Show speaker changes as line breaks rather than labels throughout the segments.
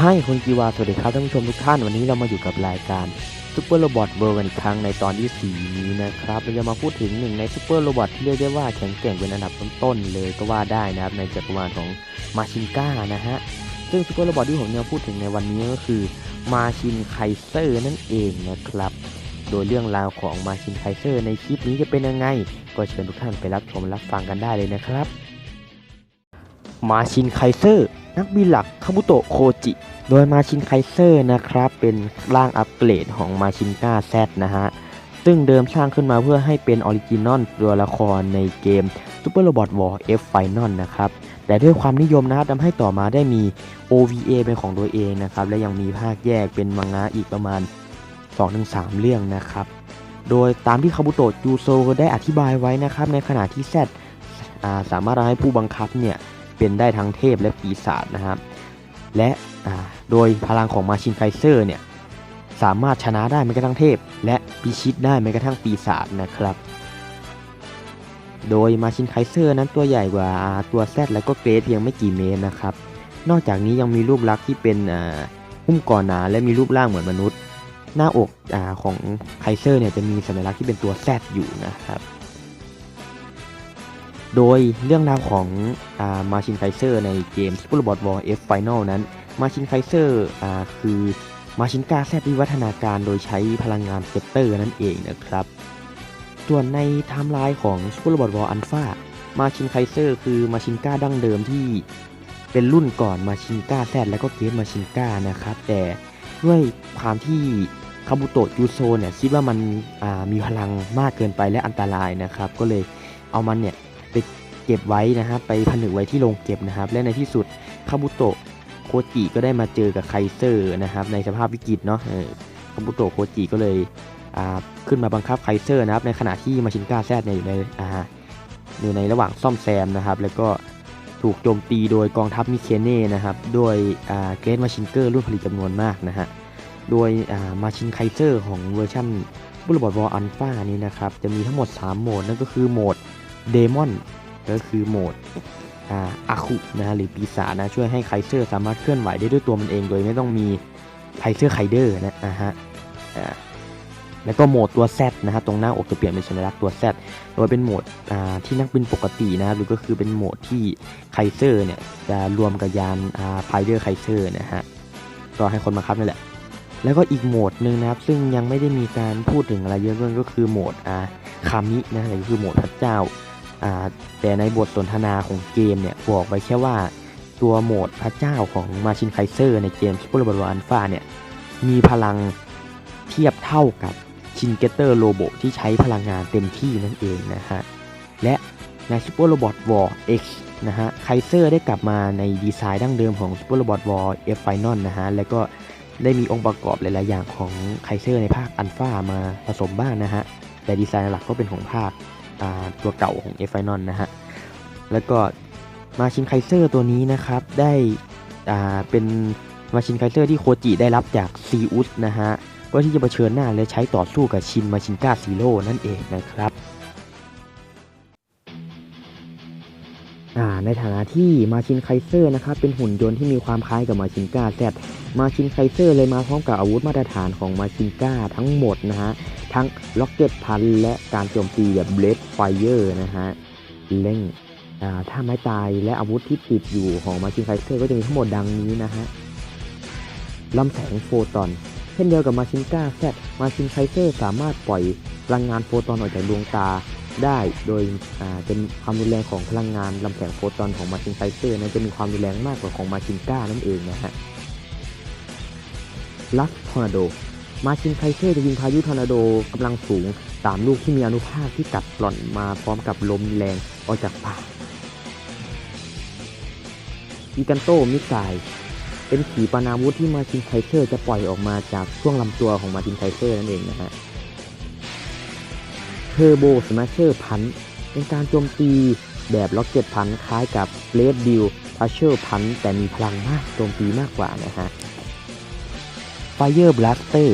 ให้คุณกีวาสวัสดีครับท่านผู้ชมทุกท่านวันนี้เรามาอยู่กับรายการซูเปอร์โรบอทเวิร์กันอีกครั้งในตอนที่ 4 นี้นะครับ เราจะมาพูดถึงหนึ่งในซูเปอร์โรบอทที่เรียกได้ว่าแข็งแกร่งเป็นอันดับต้นๆเลยก็ว่าได้นะครับ ในจักรวาลของมาชินก้านะฮะ ซึ่งซูเปอร์โรบอทที่ผมจะพูดถึงในวันนี้ก็คือมาชินไคเซอร์นั่นเองนะครับ โดยเรื่องราวของมาชินไคเซอร์ในคลิปนี้จะเป็นยังไง ก็เชิญทุกท่านไปรับชมรับฟังกันได้เลยนะครับ มาชินไคเซอร์ นักบินหลักคาบุโตะโคจิ โดยมาชินไคเซอร์นะครับ เป็นร่างอัปเกรดของมาชินก้าแซนะฮะ ซึ่งเดิมสร้างขึ้นมาเพื่อให้เป็นออริจินอลตัวละครในเกม Super Robot War F Final นะครับ แต่ด้วยความนิยมนะครับทำให้ต่อมาได้มี OVA เป็นของตัวเองนะครับ และยังมีภาคแยกเป็นมังงะอีกประมาณ 2-3 เรื่องนะครับโดยตามที่คาบุโตะจูโซได้อธิบายไว้นะครับ ในขณะที่แซอ่าสามารถทำให้ผู้บังคับเนี่ย เป็นได้ทั้งเทพและปีศาจนะครับ และโดยพลังของมาชินไคเซอร์เนี่ยสามารถชนะได้แม้กระทั่งเทพ และพิชิตได้แม้กระทั่งปีศาจนะครับ โดยมาชินไคเซอร์นั้นตัวใหญ่กว่าตัวแซดและก็เกรดเพียงไม่กี่เมตรนะครับ นอกจากนี้ยังมีรูปลักษณ์ที่เป็นหุ้มก่อนหนาและมีรูปร่างเหมือนมนุษย์ หน้าอกอของไคเซอร์เนี่ยจะมีสัญลักษณ์ที่เป็นตัวแซดอยู่นะครับ โดยเรื่องราวของมาชินไคเซอร์ในเกม Super Robot War F Final นั้น มาชินไคเซอร์คือมาชินกาแซดวิวัฒนาการโดยใช้พลังงานเซปเตอร์นั่นเองนะครับ ส่วนในไทม์ไลน์ของ Super Robot War Alpha มาชินไคเซอร์คือมาชินกาดั้งเดิมที่เป็นรุ่นก่อนมาชินกาแซดแล้วก็เกมมาชินกานะครับแต่ด้วยความที่คาบุโตะยูโซเนี่ยคิดว่ามันมีพลังมากเกินไปและอันตรายนะครับ ก็เลยเอามันเนี่ย ไปเก็บไว้นะครับไปผนึกไว้ที่โรงเก็บนะครับ และในที่สุดคาบุโตะโคจิก็ได้มาเจอกับไคเซอร์นะครับในสภาพวิกฤตเนาะคาบุโตะโคจิก็เลยขึ้นมาบังคับไคเซอร์นะครับในขณะที่มาชินกาแซดเนี่ยอยู่ในอยู่ในระหว่างซ่อมแซมนะครับ แล้วก็ถูกโจมตีโดยกองทัพมิเคเน่นะครับด้วยเกรดมาชินเกอร์รุ่นผลิตจำนวนมากนะฮะโดยมาชินไคเซอร์ของเวอร์ชันบุลบอดวอลอันฟานี้นะครับจะมีทั้งหมด 3 โหมดนั่นก็คือโหมด เดมอนก็คือโหมดอาคุนะฮะหรือปีศาจนะช่วยให้ไคเซอร์สามารถเคลื่อนไหวได้ด้วยตัวมันเอง โดยไม่ต้องมีไคเซอร์ไคเดอร์นะฮะแล้วก็โหมดตัว Z นะฮะตรงหน้าอกจะเปลี่ยนเป็นสัญลักษณ์ตัว Z โดยเป็นโหมดที่นักบินปกตินะครับหรือก็คือเป็นโหมดที่ไคเซอร์เนี่ยจะรวมกับยานไพเดอร์ไคเซอร์นะฮะก็ให้คนมาครับนี่แหละแล้วก็อีกโหมดหนึ่งนะครับ ซึ่งยังไม่ได้มีการพูดถึงอะไรเยอะก็คือโหมดคามินะหรือคือโหมดพระเจ้า แต่ในบทสนทนาของเกมเนี่ยบอกไว้แค่ว่าตัวโหมดพระเจ้าของมาชินไคเซอร์ในเกม Super Robot War Alpha เนี่ยมีพลังเทียบเท่ากับชินเกเตอร์โลโบที่ใช้พลังงานเต็มที่นั่นเองนะฮะ และใน Super Robot War X นะฮะไคเซอร์ได้กลับมาในดีไซน์ดั้งเดิมของ Super Robot War F Final นะฮะ แล้วก็ได้มีองค์ประกอบหลาย ๆ อย่างของไคเซอร์ในภาคอัลฟามาผสมบ้างนะฮะ แต่ดีไซน์หลักก็เป็นของภาค ตัวเก่าของ F Final นะฮะ แล้วก็มาชินไคเซอร์ตัวนี้นะครับ ได้เป็นมาชินไคเซอร์ที่โคจิได้รับจากซีอุสนะฮะเพื่อที่จะเผชิญหน้าและใช้ต่อสู้กับชินมาชินก้าซีโร่นั่นเองนะครับในฐานะที่มาชินไคเซอร์นะครับเป็นหุ่นยนต์ที่มีความคล้ายกับมาชินก้าแซดมาชินไคเซอร์เลยมาพร้อมกับอาวุธมาตรฐานของมาชินก้าทั้งหมดนะฮะ ทั้งล็อกเก็ตพันและการโจมตีแบบเบลดไฟเออร์นะฮะเล่งถ้าไม้ตายและอาวุธที่ติดอยู่ของมาชินไคเซอร์ก็จะมีทั้งหมดดังนี้นะฮะลำแสงโฟตอน เช่นเดียวกับมาชินก้าแซดมาชินไคเซอร์สามารถปล่อยพลังงานโฟตอนออกจากดวงตาได้โดยเป็นความรุนแรงของพลังงานลำแสงโฟตอนของมาชินไคเซอร์นั้นจะมีความรุนแรงมากกว่าของมาชินก้านั่นเองนะฮะลัสทอร์นาโด มาชินไคเซอร์จะยิงพายุทอร์นาโดกำลังสูงสามลูกที่มีอนุภาคที่กัดกร่อนมาพร้อมกับลมแรงออกจากปากอีกันโตมิสไซเป็นขีปนาวุธที่มาชินไคเซอร์จะปล่อยออกมาจากช่วงลำตัวของมาชินไคเซอร์นั่นเองนะฮะเทอร์โบสมาเชอร์พันเป็นการโจมตีแบบล็อกเก็ตพันคล้ายกับเลดดิลพัชเชอร์พันแต่มีพลังมากโจมตีมากกว่านะฮะ Fire Blaster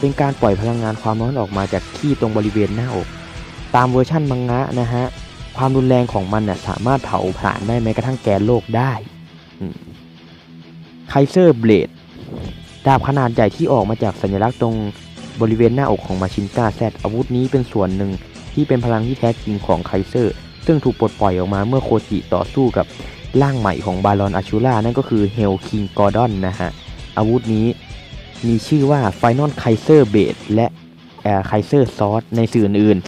เป็นการปล่อยพลังงานความร้อนออกมาจากขี้ตรงบริเวณหน้าอก ตามเวอร์ชั่นมังงะนะฮะ ความรุนแรงของมันน่ะสามารถเผาผลาญได้แม้กระทั่งแกนโลกได้ไคเซอร์เบลดดาบขนาดใหญ่ที่ออกมาจากสัญลักษณ์ตรงบริเวณหน้าอกของมาชินกาแซดอาวุธนี้เป็นส่วนหนึ่งที่เป็นพลังที่แท้จริงของไคเซอร์ ซึ่งถูกปลดปล่อยออกมาเมื่อโคจิต่อสู้กับร่างใหม่ของบารอนอาชูล่านั่นก็คือเฮลคิงกอร์ดอนนะฮะ อาวุธนี้ มีชื่อว่า Final Kaiser b a d e และ Kaiser Sword ในสื่ออื่น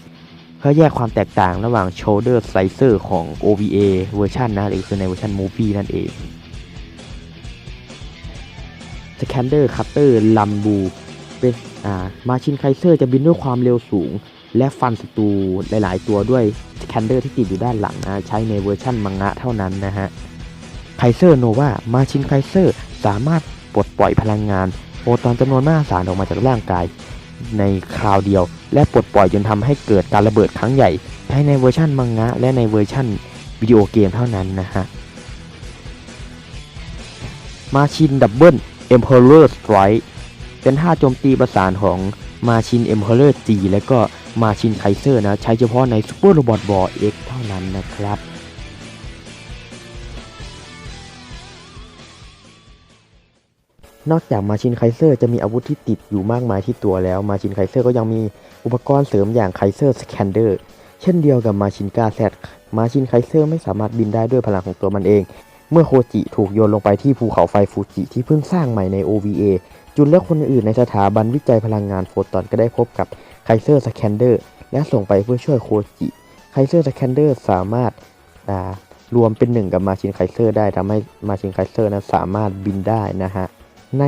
เพื่อแยกความแตกต่างระหว่าง Shoulder Slicer ของ OVA เวอร์ชันนะหรือคือในเวอร์ชัน Movie นั่นเอง Scander Cutter Lambu เป็นอ่ามาชินไคเซอร์จะบินด้วยความเร็วสูง และฟันศัตรูหลาย ๆ ตัวด้วย Scander ที่ติดอยู่ด้านหลังนะใช้ในเวอร์ชันมังงะเท่านั้นนะฮะไคเซอร์โนวามาชินไคเซอร์สามารถปลดปล่อยพลังงาน โฟตอนจำนวนมหาศาลออกมาจากร่างกาย ในคราวเดียว และปลดปล่อยจนทำให้เกิดการระเบิดครั้งใหญ่ ภายในเวอร์ชันมังงะ และในเวอร์ชันวิดีโอเกมเท่านั้นนะฮะมาชินดับเบิล Emperor Strike เป็นท่าโจมตีประสานของมาชิน Emperor G และก็มาชินไคเซอร์นะ ใช้เฉพาะใน Super Robot War X เท่านั้นนะครับ นอกจากมาชินไคเซอร์จะมีอาวุธที่ติดอยู่มากมายที่ตัวแล้ว มาชินไคเซอร์ก็ยังมีอุปกรณ์เสริมอย่างไคเซอร์สแคนเดอร์เช่นเดียวกับมาชินกาแซดมาชินไคเซอร์ไม่สามารถบินได้ด้วยพลังของตัวมันเอง เมื่อโคจิถูกโยนลงไปที่ภูเขาไฟฟูจิที่เพิ่งสร้างใหม่ใน OVA จุนและคนอื่นในสถาบันวิจัยพลังงานโฟตอนก็ได้พบกับไคเซอร์สแคนเดอร์และส่งไปเพื่อช่วยโคจิไคเซอร์สแคนเดอร์สามารถารวมเป็นหนึ่งกับมาชินไคเซอร์ได้ทำให้มาชินไคเซอร์นั้นสามารถบินได้นะฮะ ใน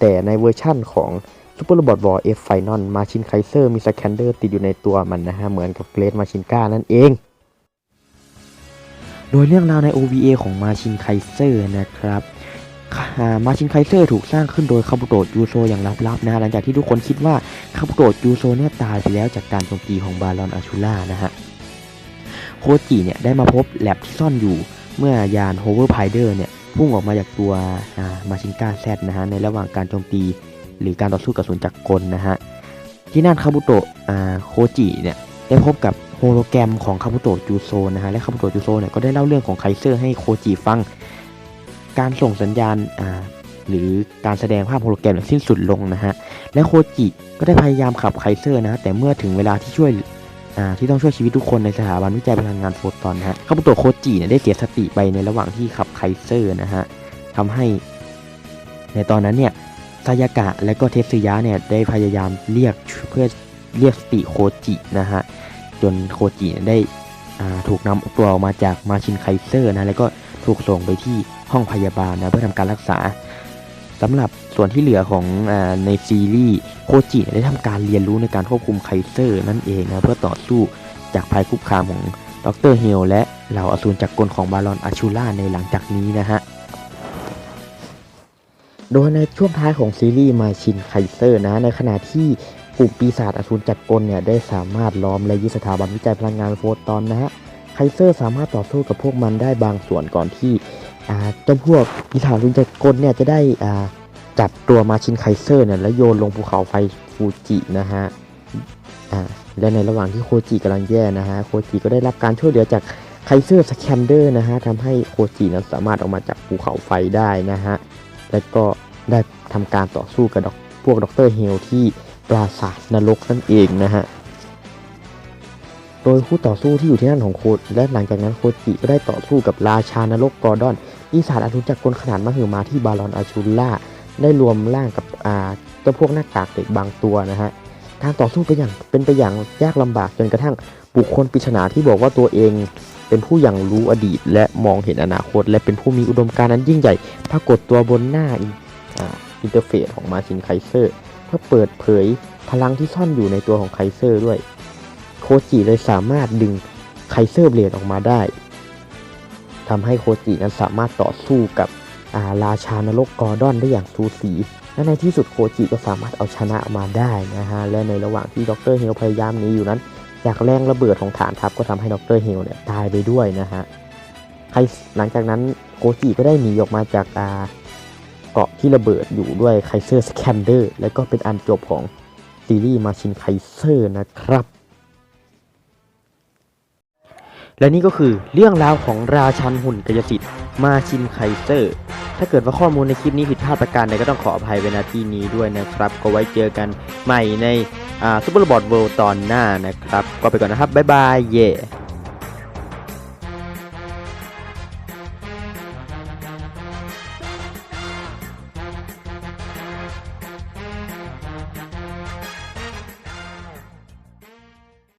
แต่ในเวอร์ชั่นของ Super Robot War F Final มาชินไคเซอร์มีสแคนเดอร์ติดอยู่ในตัวมันนะฮะ เหมือนกับเกรดมาชินก้านั่นเอง โดยเรื่องราวใน OVA ของมาชินไคเซอร์นะครับมาชินไคเซอร์ถูกสร้างขึ้นโดยคาบุโตะยูโซอย่างลับๆนะหลังจากที่ทุกคนคิดว่าคาบุโตะยูโซเนี่ยตายไปแล้วจากการโจมตีของบารอนอาชูล่านะฮะโคจิเนี่ยได้มาพบแลบที่ซ่อนอยู่เมื่อยานโฮเวอร์ไพเดอร์เนี่ย พุ่งออกมาจากตัวมาชินก้าแซดนะฮะในระหว่างการโจมตี หรือการต่อสู้กับศูนย์จักรกลนะฮะที่นั่นคาบุโตะโคจิเนี่ยได้พบกับโฮโลแกรมของคาบุโตะจูโซนะฮะและคาบุโตะจูโซเนี่ยก็ได้เล่าเรื่องของไคเซอร์ให้โคจิฟัง การส่งสัญญาณหรือการแสดงภาพโฮโลแกรมสิ้นสุดลงนะฮะและโคจิก็ได้พยายามขับไคเซอร์นะแต่เมื่อถึงเวลาที่ช่วย ที่ต้องช่วยชีวิตทุกคนในสถาบันวิจัยพลังงานโฟตอนนะฮะคาบุโตะโคจิเนี่ยได้เสียสติไปในระหว่างที่ขับไคเซอร์นะฮะทำให้ ในตอนนั้นเนี่ยซายากะและก็เทสึยะเนี่ยได้พยายามเรียกเพื่อเรียกสติโคจินะฮะจนโคจิได้ถูกนำตัวออกมาจากมาชินไคเซอร์นะแล้วก็ถูกส่งไปที่ห้องพยาบาลนะเพื่อทำการรักษา สำหรับส่วนที่เหลือของอในซีรีส์โคจิได้ทำการเรียนรู้ในการควบคุมไคเซอร์นั่นเองนะเพื่อต่อสู้จากภัยคุกคามของดรเฮลและเหล่าอสูรจักรกลของบารอนอาชูล่าในหลังจากนี้นะฮะโดยในช่วงท้ายของซีรีส์มาชินไคเซอร์นะในขณะที่กลุ่มปีศาจอสูรจักรกลเนี่ยได้สามารถล้อมและยึดสถาบันวิจัยพลังงานโฟตอนนะฮะไคเซอร์สามารถต่อสู้กับพวกมันได้บางส่วนก่อนที่ เจ้าพวกปีศาจอสูรจักรกลเนี่ยจะได้จับตัวมาชินไคเซอร์เนี่ยแล้วโยนลงภูเขาไฟฟูจินะฮะและในระหว่างที่โคจิกำลังแย่นะฮะโคจิก็ได้รับการช่วยเหลือจากไคเซอร์สแคนเดอร์นะฮะทำให้โคจินั้นสามารถออกมาจากภูเขาไฟได้นะฮะและก็ได้ทำการต่อสู้กับพวกดรเฮลที่ปราสาทนรกนั่นเองนะฮะโดยคู่ต่อสู้ที่อยู่ที่นั่นของโคดและหลังจากนั้นโคจิก็ได้ต่อสู้กับราชานรกกอร์ดอน ปีศาจอนุจักรกลขนาดมหึมาที่บารอนอาชูล่าได้รวมร่างกับอ่าเจ้าพวกหน้ากากเด็กบางตัวนะฮะการต่อสู้เป็นอย่างเป็นไปอย่างยากลำบากจนกระทั่งบุคคลปริศนาที่บอกว่าตัวเองเป็นผู้อย่างรู้อดีต และมองเห็นอนาคต และเป็นผู้มีอุดมการณ์นั้นยิ่งใหญ่ ปรากฏตัวบนหน้าอินเทอร์เฟซของมาชินไคเซอร์ เพื่อเปิดเผยพลังที่ซ่อนอยู่ในตัวของไคเซอร์ด้วย โคจิเลยสามารถดึงไคเซอร์เบลดออกมาได้ ทำให้โคจินั้นสามารถต่อสู้กับราชานรกกอร์ดอนได้อย่างสูสี และในที่สุดโคจิก็สามารถเอาชนะมาได้นะฮะ และในระหว่างที่ดรเฮลพยายามหนีอยู่นั้น จากแรงระเบิดของฐานทัพก็ทำให้ดรเฮลเนี่ยตายไปด้วยนะฮะหลังจากนั้นโคจิก็ได้หนีออกมาจากเกาะที่ระเบิดอยู่ด้วยไคเซอร์สแคนเดอร์ และก็เป็นอันจบของซีรีส์มาชินไคเซอร์นะครับ และนี่ก็คือเรื่องราวของราชันหุ่นกายสิทธิ์มาชินไคเซอร์ ถ้าเกิดว่าข้อมูลในคลิปนี้ผิดพลาดประการใดก็ต้องขออภัยไว้ณที่นี้ด้วยนะครับ ก็ไว้เจอกันใหม่ในอ่าซูเปอร์บอทเวิลด์ตอนหน้านะครับ ก็ไปก่อนนะครับ บ๊ายบาย เย่